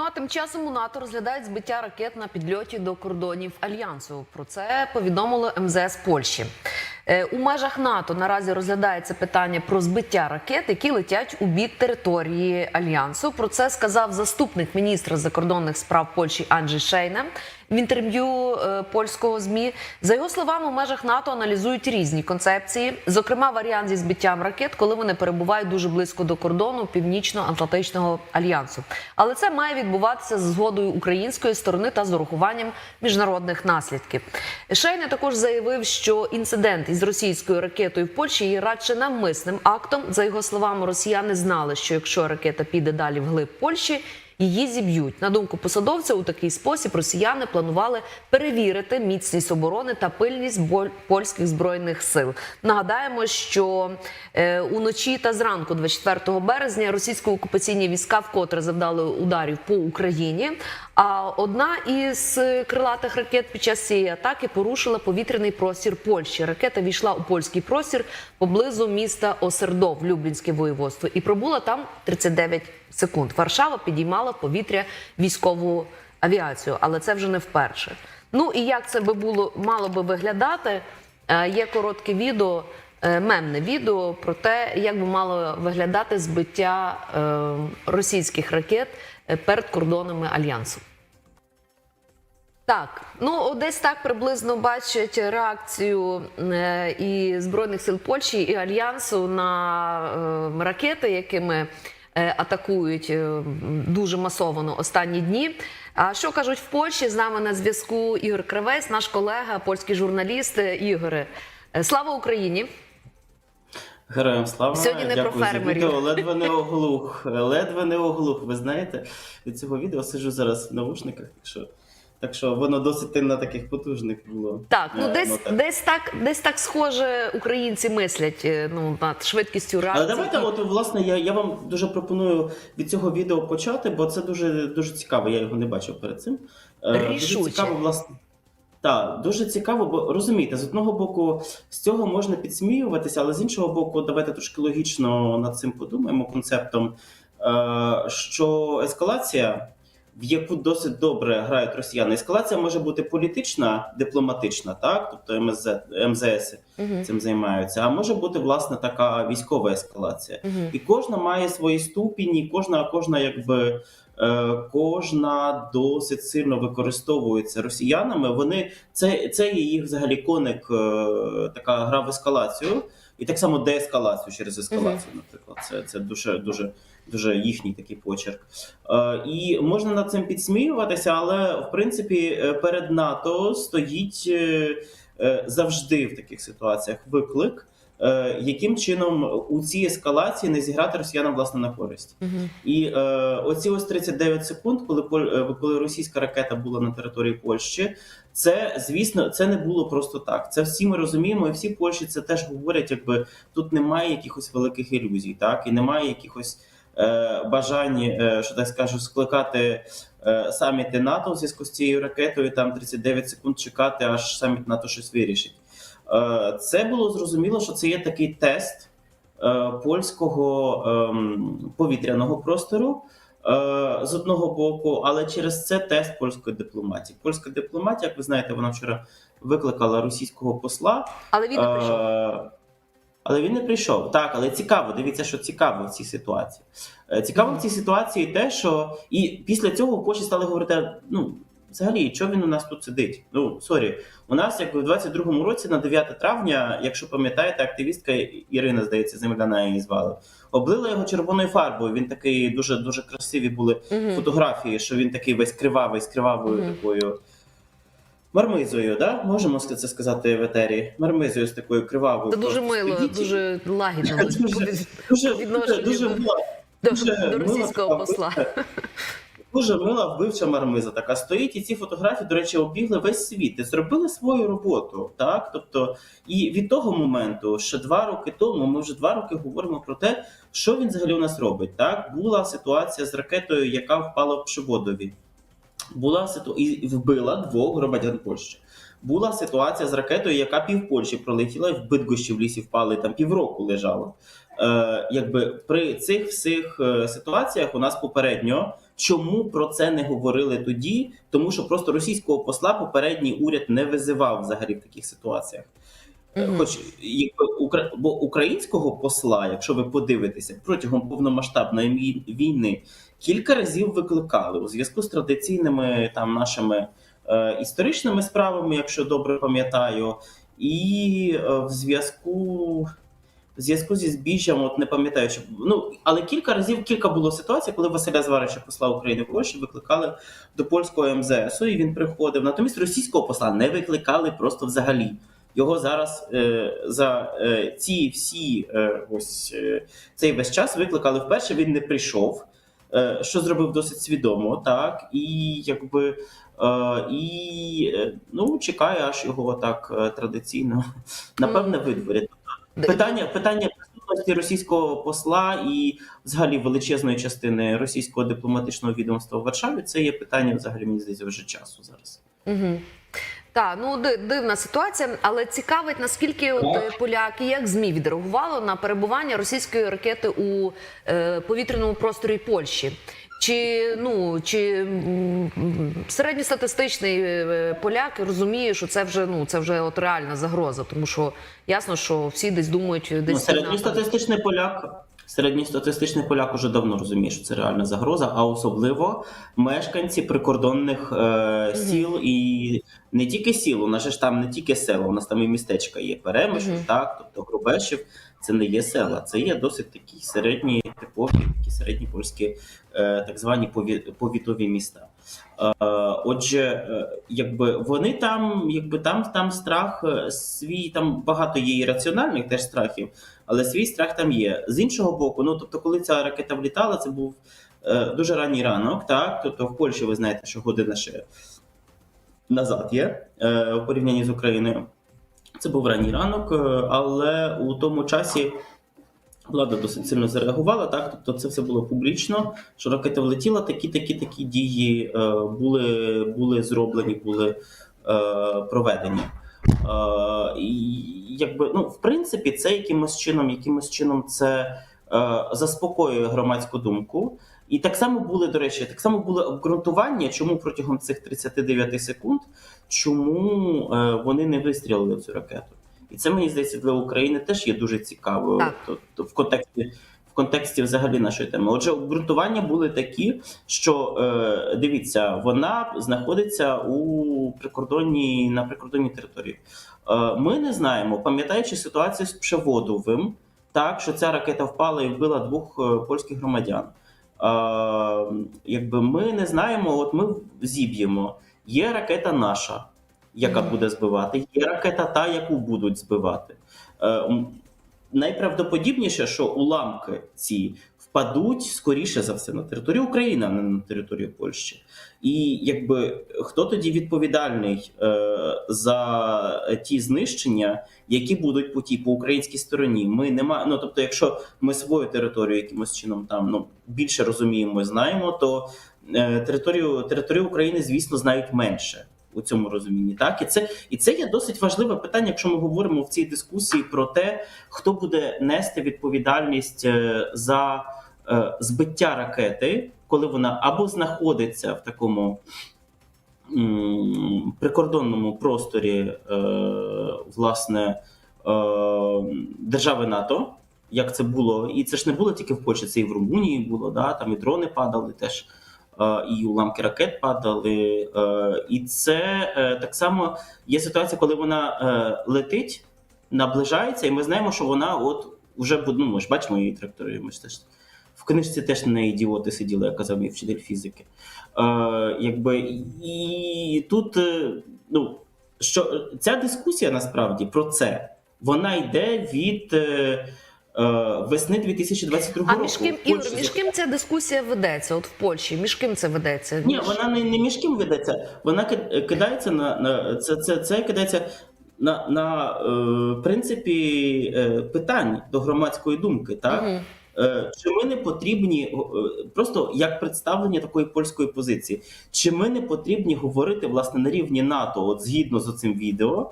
Ну а тим часом у НАТО розглядають збиття ракет на підльоті до кордонів альянсу. Про це повідомило МЗС Польщі. Е, У межах НАТО наразі розглядається питання про збиття ракет, які летять у бік території альянсу. Про це сказав заступник міністра закордонних справ Польщі Анджей Шейне в інтерв'ю е, польського змі. За його словами, у межах НАТО аналізують різні концепції, зокрема варіант зі збиттям ракет, коли вони перебувають дуже близько до кордону Північно-Атлантичного альянсу. Але це має відбуватися з згодою української сторони та з урахуванням міжнародних наслідків. Шейне також заявив, що інцидент із російською ракетою в Польщі є радше навмисним актом. За його словами, росіяни знали, що якщо ракета піде далі вглиб Польщі. Її зіб'ють на думку посадовця. У такий спосіб росіяни планували перевірити міцність оборони та пильність польських збройних сил. Нагадаємо, що е, уночі та зранку, 24 березня, російсько окупаційні війська вкотре завдали ударів по Україні. А одна із крилатих ракет під час цієї атаки порушила повітряний простір Польщі. Ракета війшла у польський простір поблизу міста Осердов, Люблінське воєводство, і пробула там 39 секунд. Варшава підіймала повітря військову авіацію, але це вже не вперше. Ну і як це би було мало би виглядати? Е, Є коротке відео, е, мемне відео про те, як би мало виглядати збиття е, російських ракет перед кордонами альянсу. Так, ну десь так приблизно бачать реакцію е, і збройних сил Польщі і альянсу на е, ракети, якими е, атакують дуже масовано останні дні. А що кажуть в Польщі? З нами на зв'язку Ігор Кривець, наш колега, польський журналіст. Ігоре, слава Україні! Героям слава Сьогодні не Дякую про за фермерів. відео. Ледве не оглух. Ледве не оглух. Ви знаєте, від цього відео сиджу зараз в наушниках, так що, так що воно досить на таких потужних було. Так, ну Е, десь так. десь так, десь так схоже українці мислять е, ну над швидкістю реакції. Але давайте, от власне, я, я вам дуже пропоную від цього відео почати, бо це дуже дуже цікаво. Я його не бачив перед цим. Е, Рішуче. Дуже цікаво, власне. Так, дуже цікаво, бо розумієте, з одного боку, з цього можна підсміюватися, але з іншого боку, давайте трошки логічно над цим подумаємо концептом, що ескалація, в яку досить добре грають росіяни, ескалація може бути політична, дипломатична, так, тобто МЗ, МЗС Мгм, цим займаються, а може бути власне така військова ескалація. мгм. І кожна має свої ступені, кожна, кожна якби. е, Кожна досить сильно використовується росіянами. Вони це, це є їх взагалі коник, е, така гра в ескалацію, і так само деескалацію через ескалацію. Наприклад, це, це дуже дуже дуже їхній такий почерк. Е, І можна над цим підсміюватися, але в принципі е, перед НАТО стоїть е, завжди в таких ситуаціях виклик. Яким чином у цій ескалації не зіграти росіянам власне на користь? Мгм. І е, оці ось 39 секунд, коли коли російська ракета була на території Польщі, це звісно, це не було просто так. Це всі ми розуміємо, і всі в Польщі це теж говорять, якби тут немає якихось великих ілюзій, так і немає якихось е, бажань, е, що так скажу, скликати е, саміти НАТО в зв'язку з цією ракетою. Там 39 секунд чекати, аж саміт НАТО щось вирішить. Це було зрозуміло, що це є такий тест польського ем, повітряного простору. З одного боку, але через це тест польської дипломатії. Польська дипломатія, як ви знаєте, вона вчора викликала російського посла, Але він не прийшов. Але він не прийшов. Так, але цікаво. Дивіться, що цікаво в цій ситуації. Е, Цікаво в цій ситуації те, що і після цього в Польщі стали говорити: ну, взагалі, що він у нас тут сидить? Ну, сорі, у нас, як в 22-му році, на 9 травня, якщо пам'ятаєте, активістка Ірина, здається, земляна її звали, облила його червоною фарбою. Він такий дуже дуже красиві були фотографії, що він такий весь кривавий, з кривавою такою. Мармизою, да? Можемо це сказати в етері. Мармизою з такою кривавою. Це дуже мило, дуже лагідно Дуже- від- дуже, відношенню дуже, дуже до- мила, до, дуже до російського посла. Дуже мила вбивча мармиза така стоїть, і ці фотографії, до речі, обігли весь світ і зробили свою роботу. Так, тобто, і від того моменту, ще два роки тому, ми вже два роки говоримо про те, що він взагалі у нас робить. Так, була ситуація з ракетою, яка впала в Пшеводові. Була ситу... і вбила двох громадян Польщі. Була ситуація з ракетою, яка пів Польщі пролетіла і в Бидгощі в лісі впала, і там півроку лежала. е, якби при цих всіх е, ситуаціях у нас попередньо. Чому про це не говорили тоді? Тому що просто російського посла попередній уряд не визивав взагалі в таких ситуаціях. Е. Хоч якби бо українського посла, якщо ви подивитеся, протягом повномасштабної війни кілька разів викликали у зв'язку з традиційними там нашими е, історичними справами, якщо добре пам'ятаю, і е, в зв'язку. В зв'язку зі збіжжям, от не пам'ятаю, чи ну але кілька разів кілька було ситуацій, коли Василя Зварича, посла України в Польщі, викликали до польського МЗСу, і він приходив. Натомість російського посла не викликали просто взагалі. Його зараз е, за е, ці всі е, ось е, цей весь час викликали вперше. Він не прийшов, що зробив досить свідомо, так і якби е, і е, ну чекає, аж його так е, традиційно напевне видворять. Питання питання присутності російського посла і взагалі величезної частини російського дипломатичного відомства в Варшаві це є питання взагалі мені здається вже часу зараз. Угу. Так, ну дивна ситуація, але цікавить, наскільки от, е, поляки, як ЗМІ відреагувало на перебування російської ракети у е, повітряному просторі Польщі. Чи ну чи середньостатистичний е, поляк розуміє, що це вже ну це вже от реальна загроза, тому що ясно, що всі десь думають Ну, десь середньостатистичний поляк. Середньостатистичний поляк уже давно розуміє, що це реальна загроза, а особливо мешканці прикордонних е, сіл і не тільки сіл, у нас ж там не тільки села, у нас там і містечка є Перемишль, Мгм. так, тобто Грубешів, це не є села, це є досить такі середні типові, такі середні польські е, так звані пові- повітові міста. Е, Отже, е, якби вони там, якби там, там страх е, свій, там багато є і раціональних теж страхів, але свій страх там є. З іншого боку, ну тобто, коли ця ракета влітала, це був дуже ранній ранок. Так, тобто в Польщі ви знаєте, що година ще назад є в порівнянні з Україною. Це був ранній ранок, але у тому часі влада досить сильно зареагувала. Так, тобто це все було публічно. Що ракета влетіла, такі, такі, такі дії е, були, були зроблені, були е, проведені. Е, якби ну, в принципі, це якимось чином, якимось чином це е, заспокоює громадську думку. І так само були, до речі, так само були обґрунтування, чому протягом цих 39 секунд, чому е, вони не вистрілили цю ракету. І це мені здається для України теж є дуже цікаво Так. то- то в контексті. В контексті взагалі нашої теми, отже, обґрунтування були такі, що е, дивіться, вона знаходиться у прикордонній на прикордонній території. Е, ми не знаємо, пам'ятаючи ситуацію з Пшеводовим, так що ця ракета впала і вбила двох е, польських громадян. Е, якби ми не знаємо, от ми зіб'ємо. Є ракета наша, яка буде збивати, є ракета та, яку будуть збивати. Е, найправдоподібніше, що уламки ці впадуть скоріше за все на територію України, а не на територію Польщі. І якби хто тоді відповідальний е, за ті знищення, які будуть по тій по українській стороні? Ми нема. Ну тобто, якщо ми свою територію якимось чином там ну більше розуміємо, і знаємо, то е, територію територію України, звісно, знають менше. У цьому розумінні, так і це і це є досить важливе питання, якщо ми говоримо в цій дискусії про те, хто буде нести відповідальність е, за е, збиття ракети, коли вона або знаходиться в такому прикордонному просторі е, власне держави НАТО, як це було, і це ж не було тільки в Польщі, це і в Румунії було. Да? Там і дрони падали теж. Е, І уламки ракет падали, е, і це е, так само є ситуація, коли вона летить, наближається, і ми знаємо, що вона от буде, ну, ми ж бачимо її траєкторію. Ми ж теж в книжці теж не ідіоти сиділи, як казав мій вчитель фізики. Якби, і тут ну, що ця дискусія насправді про це вона йде від весни 2022 А року. між ким Ігор, між ким ця дискусія ведеться? От в Польщі, між ким це ведеться? ні, Між- вона не, не між ким ведеться. Вона кидається на, на це, це, це кидається на, на е, принципі е, питань до громадської думки. Так. Е, чи ми не потрібні е, просто як представлення такої польської позиції? Чи ми не потрібні говорити власне на рівні НАТО, от згідно з цим відео?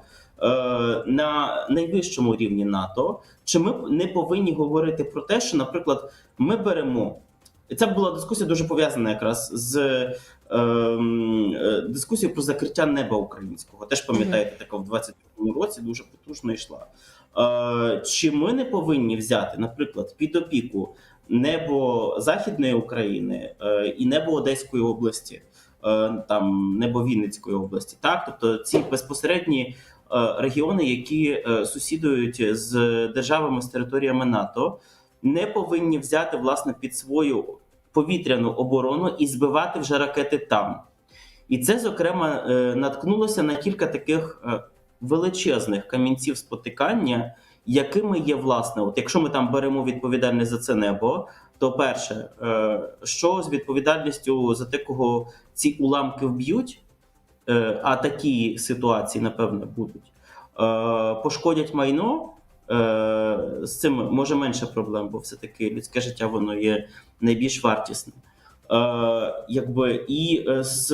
На найвищому рівні НАТО, чи ми не повинні говорити про те, що, наприклад, ми беремо. І це була дискусія дуже пов'язана якраз з ем, е, дискусією про закриття неба українського. Теж пам'ятаєте, така в 22-му році дуже потужно йшла. Е, чи ми не повинні взяти, наприклад, під опіку небо Західної України е, і небо Одеської області, е, там небо Вінницької області, так тобто ці безпосередні е, регіони, які е, сусідують з державами з територіями НАТО, не повинні взяти власне під свою повітряну оборону і збивати вже ракети там. І це, зокрема, е, наткнулося на кілька таких е, величезних камінців спотикання, якими є власне, от якщо ми там беремо відповідальність за це небо, то перше, е, що з відповідальністю за те, кого ці уламки вб'ють, е, а такі ситуації, напевне, будуть, е, пошкодять майно. Е, З цим може менше проблем, бо все-таки людське життя воно є найбільш вартісним. Е, якби, і е, з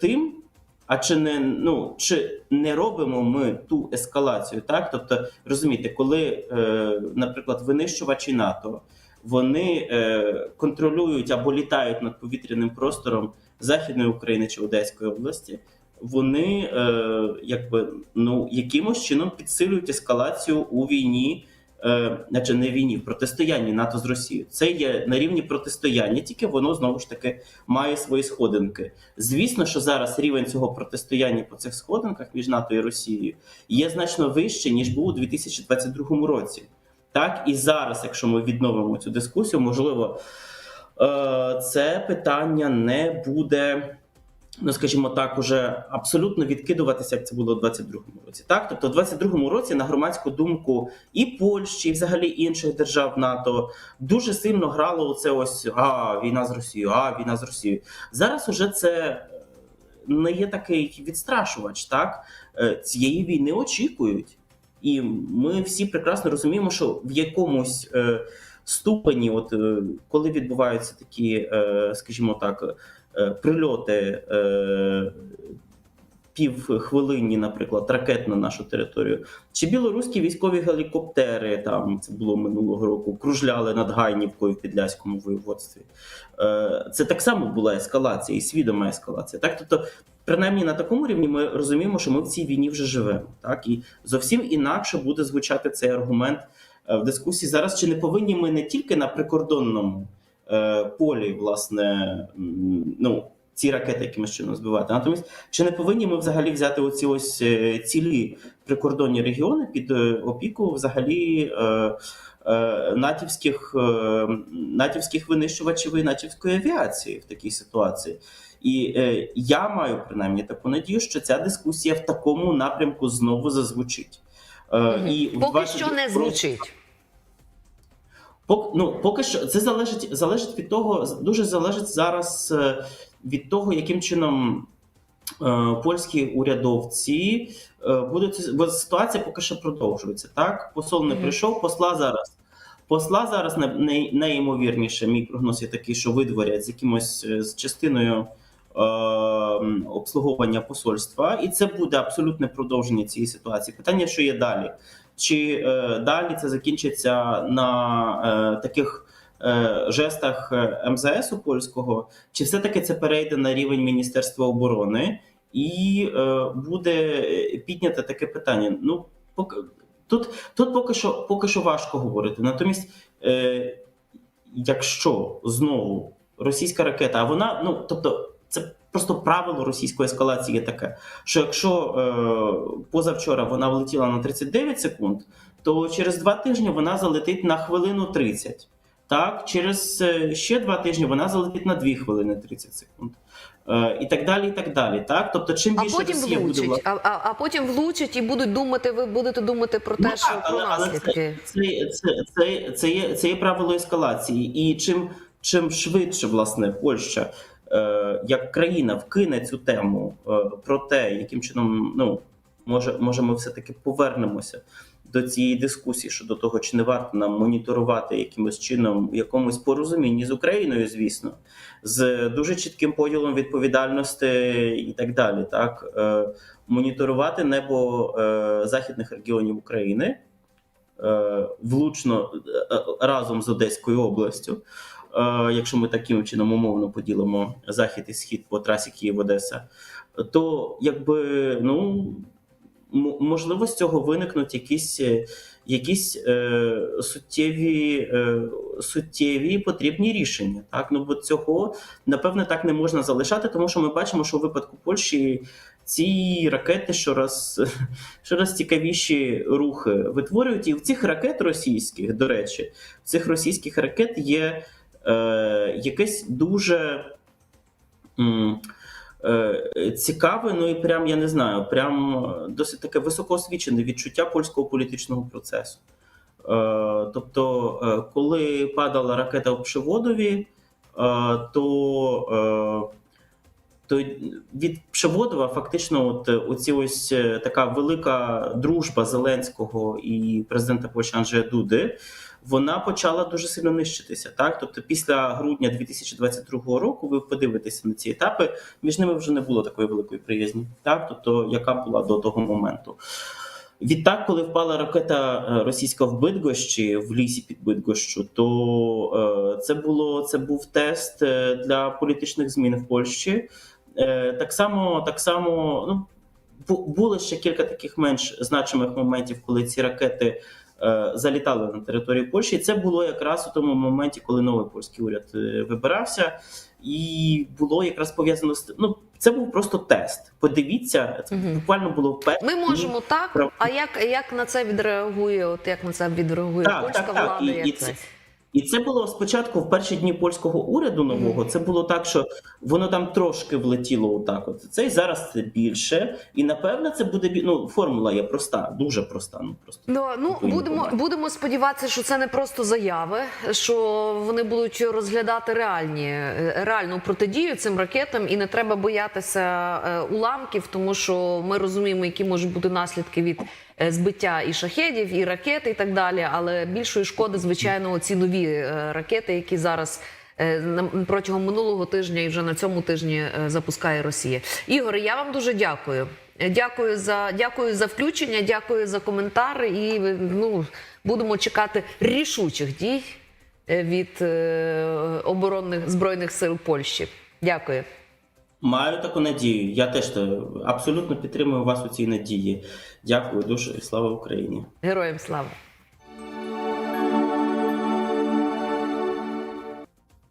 тим, а чи не ну чи не робимо ми ту ескалацію, так? Тобто, розумієте, коли, е, наприклад, винищувачі НАТО вони е, контролюють або літають над повітряним простором Західної України чи Одеської області, вони е, якби ну якимось чином підсилюють ескалацію у війні. Е, значить, не війні, в протистоянні НАТО з Росією. Це є на рівні протистояння, тільки воно знову ж таки має свої сходинки. Звісно, що зараз рівень цього протистояння по цих сходинках між НАТО і Росією є значно вищий, ніж був у 2022 році. Так і зараз, якщо ми відновимо цю дискусію, можливо, це питання не буде. Ну, скажімо так, уже абсолютно відкидуватися, як це було у 22-му році. Так, тобто, в 22-му році на громадську думку і Польщі, і взагалі інших держав НАТО дуже сильно грало оце ось а війна з Росією, а війна з Росією. Зараз уже це не є такий відстрашувач. Так Е, цієї війни очікують, і ми всі прекрасно розуміємо, що в якомусь е, ступені, от е, коли відбуваються такі, е, скажімо так, е, прильоти. Півхвилинні, наприклад, ракет на нашу територію, чи білоруські військові гелікоптери там це було минулого року, кружляли над Гайнівкою в Підляському воєводстві. Це так само була ескалація і свідома ескалація. Так, тобто, принаймні на такому рівні ми розуміємо, що ми в цій війні вже живемо. Так і зовсім інакше буде звучати цей аргумент в дискусії зараз. Чи не повинні ми не тільки на прикордонному е, полі, власне, ну. Ці ракети якимось чином збивати. Натомість, чи не повинні ми взагалі взяти оці ось е, цілі прикордонні регіони під е, опіку взагалі е, е, натівських, е, натівських винищувачів і натівської авіації в такій ситуації? І е, я маю принаймні таку надію, що ця дискусія в такому напрямку знову зазвучить. Е, і Поки 20 що не звучить. Пок, ну, поки що це залежить, залежить від того, дуже залежить зараз е, від того, яким чином е, польські урядовці е, будуть бо ситуація поки що продовжується. Так, посол не прийшов, посла зараз. Посла зараз не, не, найімовірніше. Мій прогноз є такий, що видворять з якимось е, з частиною обслуговування посольства, і це буде абсолютне продовження цієї ситуації. Питання, що є далі. Чи е, далі це закінчиться на е, таких е, жестах МЗСу польського, чи все-таки це перейде на рівень Міністерства оборони і буде піднято таке питання? Ну, поки, тут, тут поки що поки що важко говорити. Натомість, якщо знову російська ракета, а вона, ну тобто, просто правило російської ескалації є таке, що якщо е, позавчора вона влетіла на 39 секунд, то через два тижні вона залетить на хвилину 30. Так, через е, ще два тижні вона залетить на 2 хвилини 30 секунд. Е, і так далі, і так далі. Так? Тобто, чим А більше потім Росія влучить, власне, а, а, а потім влучить і будуть думати, ви будете думати про те, Ну, що про але- але наслідки. Це, це, це, це, є, це є правило ескалації. І чим, чим швидше власне Польща як країна вкине цю тему е, про те, яким чином ну, може, може ми все-таки повернемося до цієї дискусії щодо того, чи не варто нам моніторувати якимось чином в якомусь порозумінні з Україною, звісно, з дуже чітким поділом відповідальності і так далі. Так е, моніторувати небо е, західних регіонів України е, влучно е, е, разом з Одеською областю. Е, якщо ми таким чином умовно поділимо захід і схід по трасі Київ-Одеса, то якби ну можливо з цього виникнуть якісь, е, якісь е, суттєві, е, суттєві потрібні рішення. Так, ну бо цього напевне так не можна залишати, тому що ми бачимо, що у випадку Польщі ці ракети щораз, щораз цікавіші рухи витворюють. І в цих ракет російських, до речі, в цих російських ракет є е, якесь дуже. е, Цікаве, ну і прям я не знаю, прям досить таке високоосвічене відчуття польського політичного процесу. Е, тобто, е, коли падала ракета в Пшеводові, е, то, е, то від Пшеводова фактично, от оці ось така велика дружба Зеленського і президента Польщі Анджея Дуди. Вона почала дуже сильно нищитися. Так, тобто, після грудня 2022 року, ви подивитеся на ці етапи, між ними вже не було такої великої приязні, так тобто, яка була до того моменту. Відтак, коли впала ракета е, російська в Бидгощі, в лісі під Бидгощу, то е, це було це був тест е, для політичних змін в Польщі. Так само, так само, ну було ще кілька таких менш значимих моментів, коли ці ракети залітали на територію Польщі. І це було якраз у тому моменті, коли новий польський уряд е, вибирався, і було якраз пов'язано з ну, це був просто тест. Подивіться, це буквально було вперше. Ми можемо так. А як, як на це відреагує? От як на це відреагує Так, польська так, так. влада? І- як і це? І це було спочатку в перші дні польського уряду нового. Це було так, що воно там трошки влетіло отак. От це і зараз це більше. І напевне це буде бі- ну, формула є проста, дуже проста. Ну просто Ну, ну будемо, будемо сподіватися, що це не просто заяви, що вони будуть розглядати реальні е, реальну протидію цим ракетам, і не треба боятися е, уламків, тому що ми розуміємо, які можуть бути наслідки від збиття і шахедів, і ракет, і так далі. Але більшої шкоди, звичайно, ці нові е, ракети, які зараз. е, Протягом минулого тижня і вже на цьому тижні е, запускає Росія. Ігор, я вам дуже дякую. Е, Дякую за дякую за включення, дякую за коментар. І е, ну будемо чекати рішучих дій е, від е, оборонних збройних сил Польщі. Дякую. Маю таку надію. Я теж абсолютно підтримую вас у цій надії. Дякую дуже і слава Україні. Героям слава.